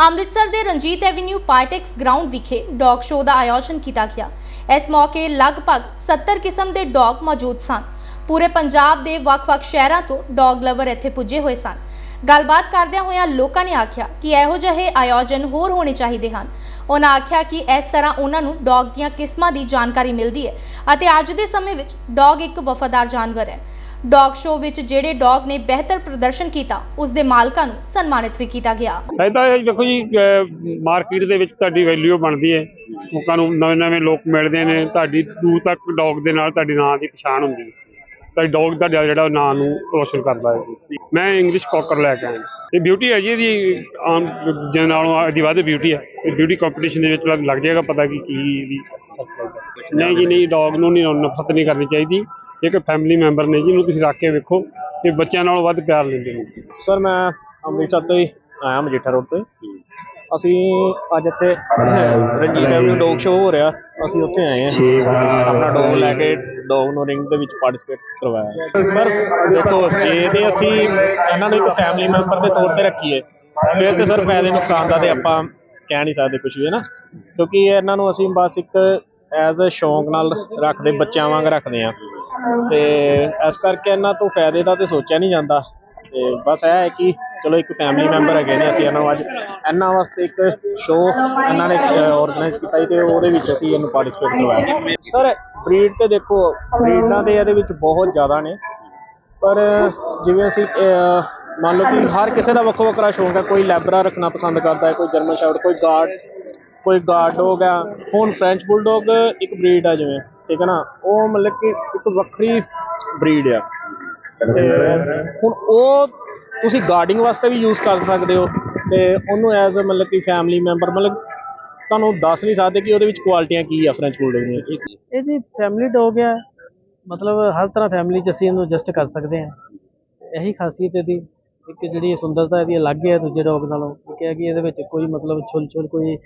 ਅੰਮ੍ਰਿਤਸਰ ਦੇ ਰਣਜੀਤ ਐਵੀਨਿਊ ਪਾਰਟੈਕਸ ਗਰਾਊਂਡ ਵਿਖੇ ਡੌਗ ਸ਼ੋਅ ਦਾ ਆਯੋਜਨ ਕੀਤਾ ਗਿਆ। ਇਸ ਮੌਕੇ ਲਗਭਗ 70 ਕਿਸਮ ਦੇ ਡੌਗ ਮੌਜੂਦ ਸਨ। ਪੂਰੇ ਪੰਜਾਬ ਦੇ ਵੱਖ-ਵੱਖ ਸ਼ਹਿਰਾਂ ਤੋਂ ਡੌਗ ਲਵਰ ਇੱਥੇ ਪੁੱਜੇ ਹੋਏ ਸਨ। ਗੱਲਬਾਤ ਕਰਦਿਆਂ ਹੋਇਆਂ ਲੋਕਾਂ ਨੇ ਆਖਿਆ ਕਿ ਇਹੋ ਜਿਹੇ ਆਯੋਜਨ ਹੋਰ ਹੋਣੇ ਚਾਹੀਦੇ ਹਨ। ਉਹਨਾਂ ਆਖਿਆ ਕਿ ਇਸ ਤਰ੍ਹਾਂ ਉਹਨਾਂ ਨੂੰ ਡੌਗ ਦੀਆਂ ਕਿਸਮਾਂ ਦੀ ਜਾਣਕਾਰੀ ਮਿਲਦੀ ਹੈ ਅਤੇ ਅੱਜ ਦੇ ਸਮੇਂ ਵਿੱਚ ਡੌਗ ਇੱਕ ਵਫਾਦਾਰ ਜਾਨਵਰ ਹੈ। ਡੌਗ ਸ਼ੋਅ ਵਿੱਚ ਜਿਹੜੇ ਡੌਗ ਨੇ ਬਿਹਤਰ ਪ੍ਰਦਰਸ਼ਨ ਕੀਤਾ, ਉਸ ਦੇ ਮਾਲਕਾਂ ਨੂੰ ਸਨਮਾਨਿਤ ਵੀ ਕੀਤਾ ਗਿਆ। ਐਦਾਂ ਇਹ ਦੇਖੋ ਜੀ ਮਾਰਕੀਟ ਦੇ ਵਿੱਚ ਤੁਹਾਡੀ ਵੈਲਿਊ ਬਣਦੀ ਹੈ। ਲੋਕਾਂ ਨੂੰ ਨਵੇਂ ਨਵੇਂ ਲੋਕ ਮਿਲਦੇ ਨੇ, ਤੁਹਾਡੀ ਦੂਰ ਤੱਕ ਡੌਗ ਦੇ ਨਾਲ ਤੁਹਾਡੀ ਨਾਂ ਦੀ ਪਛਾਣ ਹੁੰਦੀ ਹੈ। ਤੁਹਾਡੀ ਡੌਗ ਤੁਹਾਡਾ ਜਿਹੜਾ ਉਹ ਨਾਂ ਨੂੰ ਰੋਸ਼ਨ ਕਰਦਾ ਹੈ। ਮੈਂ ਇੰਗਲਿਸ਼ ਕੋਕਰ ਲੈ ਕੇ ਆਇਆ। ਇਹ ਬਿਊਟੀ ਹੈ ਜੀ, ਇਹਦੀ ਆਮ ਜਿਹਦੇ ਨਾਲੋਂ ਇਹਦੀ ਵੱਧ ਬਿਊਟੀ ਹੈ। ਇਹ ਬਿਊਟੀ ਕੰਪੀਟੀਸ਼ਨ ਦੇ ਵਿੱਚ ਲੱਗ- ਲੱਗ ਜਾਏਗਾ, ਪਤਾ ਕਿ ਕੀ ਇਹਦੀ ਨਹੀਂ ਜੀ, ਨਹੀਂ, ਡੌਗ ਨੂੰ ਨਹੀਂ ਨਫ਼ਰਤ ਨਹੀਂ ਕਰਨੀ ਚਾਹੀਦੀ। ਇੱਕ ਫੈਮਿਲੀ ਮੈਂਬਰ ਨੇ ਜੀ ਇਹਨੂੰ ਤੁਸੀਂ ਰੱਖ ਕੇ ਵੇਖੋ ਇਹ ਬੱਚਿਆਂ ਨਾਲੋਂ ਵੱਧ ਪਿਆਰ ਲੈਂਦੇ ਨੇ। ਸਰ ਮੈਂ ਅੰਮ੍ਰਿਤਸਰ ਤੋਂ ਹੀ ਆਇਆ ਮਜੀਠਾ ਰੋਡ ਤੋਂ ਅਸੀਂ ਅੱਜ ਇੱਥੇ ਰਣਜੀਤ ਐਵਨਿਊ ਡੌਗ ਸ਼ੋਅ ਹੋ ਰਿਹਾ ਅਸੀਂ ਉੱਥੇ ਆਏ ਹਾਂ। ਆਪਣਾ ਡੌਗ ਲੈ ਕੇ ਡੌਗ ਨੂੰ ਰਿੰਗ ਦੇ ਵਿੱਚ ਪਾਰਟਿਸਿਪੇਟ ਕਰਵਾਇਆ। ਸਰ ਦੇਖੋ ਜੇ ਤੇ ਅਸੀਂ ਇਹਨਾਂ ਨੂੰ ਇੱਕ ਫੈਮਿਲੀ ਮੈਂਬਰ ਦੇ ਤੌਰ ਤੇ ਰੱਖੀਏ ਫਿਰ ਤੇ ਸਰ ਫਾਇਦੇ ਨੁਕਸਾਨ ਦਾ ਤੇ ਆਪਾਂ ਕਹਿ ਨਹੀਂ ਸਕਦੇ ਕੁਝ ਵੀ ਹੈ ਨਾ? ਕਿਉਂਕਿ ਇਹਨਾਂ ਨੂੰ ਅਸੀਂ ਬਸ ਇੱਕ ਐਜ਼ ਅ ਸ਼ੌਂਕ ਨਾਲ ਰੱਖਦੇ ਬੱਚਿਆਂ ਵਾਂਗ ਰੱਖਦੇ ਆ ਤੇ ਇਸ ਕਰਕੇ ਇਹਨਾਂ ਤੋਂ ਫਾਇਦੇ ਦਾ ਤੇ ਸੋਚਿਆ ਨਹੀਂ ਜਾਂਦਾ। ਤੇ ਬਸ ਇਹ ਹੈ ਕਿ ਚਲੋ ਇੱਕ ਫੈਮਿਲੀ ਮੈਂਬਰ ਹੈਗੇ ਨੇ ਅਸੀਂ ਇਹਨਾਂ ਨੂੰ ਅੱਜ ਇਹਨਾਂ ਵਾਸਤੇ ਇੱਕ ਸ਼ੋਅ ਇਹਨਾਂ ਨੇ ਆਰਗੇਨਾਈਜ਼ ਕੀਤਾ ਸੀ ਤੇ ਉਹਦੇ ਵਿੱਚ ਅਸੀਂ ਇਹਨੂੰ ਪਾਰਟਿਸਿਪੇਟ ਕਰਵਾਇਆ। ਸਰ ਬਰੀਡ ਤੇ ਦੇਖੋ ਬਰੀਡਾਂ ਤੇ ਇਹਦੇ ਵਿੱਚ ਬਹੁਤ ਜ਼ਿਆਦਾ ਨੇ। ਪਰ ਜਿਵੇਂ ਅਸੀਂ ਮੰਨ ਲਓ ਕਿ ਹਰ ਕਿਸੇ ਦਾ ਵੱਖੋ ਵੱਖਰਾ ਸ਼ੌਂਕ ਹੈ। ਕੋਈ ਲੈਬਰਾ ਰੱਖਣਾ ਪਸੰਦ ਕਰਦਾ ਹੈ, ਕੋਈ ਜਰਮਨ ਸ਼ਾਰਟ ਕੋਈ ਗਾਰਡ ਕੋਈ ਗਾਰਡ ਡੌਗ ਆ ਹੁਣ ਫ੍ਰੈਂਚ ਬੁਲਡੋਗ ਇੱਕ ਬਰੀਡ ਆ ਜਿਵੇਂ। ਠੀਕ ਹੈ ਨਾ? ਉਹ ਮਤਲਬ ਕਿ ਇੱਕ ਵੱਖਰੀ ਬਰੀਡ ਆ। ਤੇ ਹੁਣ ਉਹ ਤੁਸੀਂ ਗਾਰਡਿੰਗ ਵਾਸਤੇ ਵੀ ਯੂਜ਼ ਕਰ ਸਕਦੇ ਹੋ ਤੇ ਉਹਨੂੰ ਐਜ਼ ਮਤਲਬ ਕਿ ਫੈਮਿਲੀ ਮੈਂਬਰ ਮਤਲਬ ਤੁਹਾਨੂੰ ਦੱਸ ਨਹੀਂ ਸਕਦੇ ਕਿ ਉਹਦੇ ਵਿੱਚ ਕੁਆਲਿਟੀਆਂ ਕੀ ਆ ਫ੍ਰੈਂਚ ਬੁਲਡੌਗ ਦੀਆਂ ਇਹ ਜੀ ਫੈਮਿਲੀ ਡੌਗ ਹੈ ਮਤਲਬ ਹਰ ਤਰ੍ਹਾਂ ਫੈਮਿਲੀ 'ਚ ਅਸੀਂ ਇਹਨੂੰ ਐਡਜਸਟ ਕਰ ਸਕਦੇ ਹਾਂ। ਇਹੀ ਖਾਸੀਅਤ ਇਹਦੀ। ਇੱਕ ਜਿਹੜੀ ਸੁੰਦਰਤਾ ਇਹਦੀ ਅਲੱਗ ਹੈ ਦੂਜੇ ਡੌਗ ਨਾਲੋਂ। ਇੱਕ ਹੈ ਕਿ ਇਹਦੇ ਵਿੱਚ ਕੋਈ ਮਤਲਬ ਛੁਲ ਛੁਲ ਕੋਈ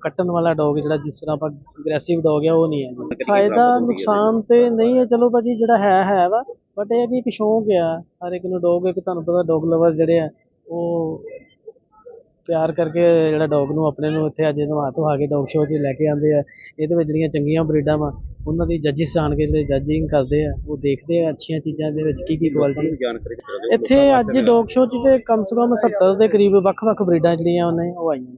ਕੱਟਣ ਵਾਲਾ ਡੌਗ ਜਿਹੜਾ ਜਿਸ ਤਰ੍ਹਾਂ ਆਪਾਂ ਅਗਰੈਸਿਵ ਡੌਗ ਹੈ ਉਹ ਨਹੀਂ ਹੈ। ਜੀ ਫਾਇਦਾ ਨੁਕਸਾਨ ਤੇ ਨਹੀਂ ਹੈ ਚਲੋ ਭਾਜੀ ਜਿਹੜਾ ਹੈ ਹੈ ਵਾ ਬਟ ਇਹ ਕਿ ਇੱਕ ਸ਼ੌਂਕ ਆ ਹਰ ਇੱਕ ਨੂੰ ਡੌਗ ਇੱਕ ਤੁਹਾਨੂੰ ਪਤਾ ਡੌਗ ਲਵਰ ਜਿਹੜੇ ਆ ਉਹ ਪਿਆਰ ਕਰਕੇ ਜਿਹੜਾ ਡੌਗ ਨੂੰ ਆਪਣੇ ਨੂੰ ਇੱਥੇ ਅੱਜ ਨਵਾ ਧਵਾ ਕੇ ਡੌਗ ਸ਼ੋਅ 'ਚ ਲੈ ਕੇ ਆਉਂਦੇ ਆ। ਇਹਦੇ ਵਿੱਚ ਜਿਹੜੀਆਂ ਚੰਗੀਆਂ ਬਰੀਡਾਂ ਵਾ ਉਹਨਾਂ ਦੀ ਜੱਜਿਸ ਆਣ ਕੇ ਜਿਹੜੇ ਜੱਜਿੰਗ ਕਰਦੇ ਆ ਉਹ ਦੇਖਦੇ ਆ ਅੱਛੀਆਂ ਚੀਜ਼ਾਂ ਦੇ ਵਿੱਚ ਕੀ ਕੀ ਕੁਆਲਿਟੀ ਇੱਥੇ ਅੱਜ ਡੌਗ ਸ਼ੋਅ 'ਚ ਤੇ ਕਮ ਸੇ ਕਮ 70 ਦੇ ਕਰੀਬ ਵੱਖ-ਵੱਖ ਬਰੀਡਾਂ ਜਿਹੜੀਆਂ ਉਹਨੇ ਉਹ ਆਈਆਂ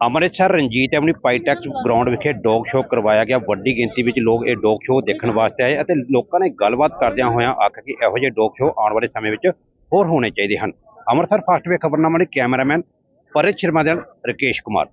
ਅੰਮ੍ਰਿਤਸਰ ਰਣਜੀਤ ਐਵਨਿਊ ਪਾਈਟੈਕਸ ਗਰਾਊਂਡ ਵਿਖੇ ਡੌਗ ਸ਼ੋਅ ਕਰਵਾਇਆ ਗਿਆ। ਵੱਡੀ ਗਿਣਤੀ ਵਿੱਚ ਲੋਕ ਇਹ ਡੌਗ ਸ਼ੋਅ ਦੇਖਣ ਵਾਸਤੇ ਆਏ ਅਤੇ ਲੋਕਾਂ ਨੇ ਗੱਲਬਾਤ ਕਰਦਿਆਂ ਹੋਇਆਂ ਆਖਿਆ ਕਿ ਇਹੋ ਜਿਹੇ ਡੌਗ ਸ਼ੋਅ ਆਉਣ ਵਾਲੇ ਸਮੇਂ ਵਿੱਚ ਹੋਰ ਹੋਣੇ ਚਾਹੀਦੇ ਹਨ। ਅੰਮ੍ਰਿਤਸਰ ਫਾਸਟ ਵੇ ਖਬਰਨਾਮਾ ਲਈ ਕੈਮਰਾਮੈਨ ਪਰਿਤ ਸ਼ਰਮਾ ਦੇ ਰਕੇਸ਼ ਕੁਮਾਰ।